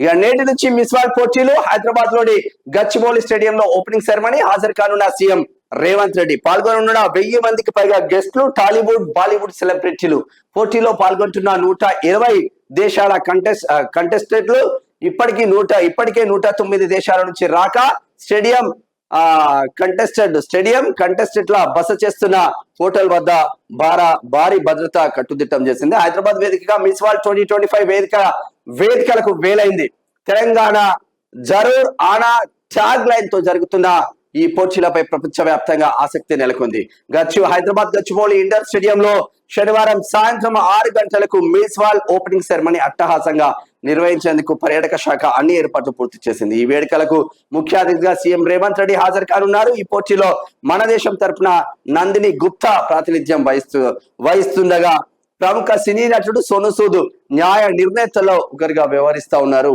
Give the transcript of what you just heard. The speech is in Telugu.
ఇక నేటి నుంచి మిస్వాల్ పోటీలు హైదరాబాద్లోని గచ్చిబౌలి స్టేడియంలో ఓపెనింగ్ సెరమనీ హాజరు కానున్న సీఎం రేవంత్ రెడ్డి. పాల్గొనున్న వెయ్యి మందికి పైగా గెస్టులు టాలీవుడ్ బాలీవుడ్ సెలబ్రిటీలు. పోటీలో పాల్గొంటున్న నూట ఇరవై దేశాల కంటెస్ట్ కంటెస్టెంట్లు ఇప్పటికీ నూట ఇప్పటికే నూట తొమ్మిది దేశాల నుంచి రాక స్టేడియం కంటెస్టెడ్ స్టేడియం కంటెస్టెంట్ లా బస చేస్తున్న హోటల్ వద్ద భార భారీ భద్రత కట్టుదిట్టం చేసింది. హైదరాబాద్ వేదికగా మున్సిపాల్ ట్వంటీ ట్వంటీ ఫైవ్ వేదిక వేదికలకు వేలైంది. తెలంగాణ జరూర్ ఆనా ట్యాగ్ లైన్తో జరుగుతున్న ఈ పోటీలపై ప్రపంచవ్యాప్తంగా ఆసక్తి నెలకొంది. గచ్చు హైదరాబాద్ గచ్చిబౌలి ఇండోర్ స్టేడియంలో శనివారం సాయంత్రం ఆరు గంటలకు మిస్వాల్ ఓపెనింగ్ సెరమనీ అట్టహాసంగా నిర్వహించేందుకు పర్యాటక శాఖ అన్ని ఏర్పాట్లు పూర్తి చేసింది. ఈ వేడుకలకు ముఖ్య అతిథిగా సీఎం రేవంత్ రెడ్డి హాజరు కానున్నారు. ఈ పోటీలో మన దేశం తరఫున నందిని గుప్తా ప్రాతినిధ్యం వహిస్తూ వహిస్తుండగా ప్రముఖ సినీ నటుడు సోను సూద్ న్యాయ నిర్ణేతల్లో ఒకరిగా వ్యవహరిస్తా ఉన్నారు.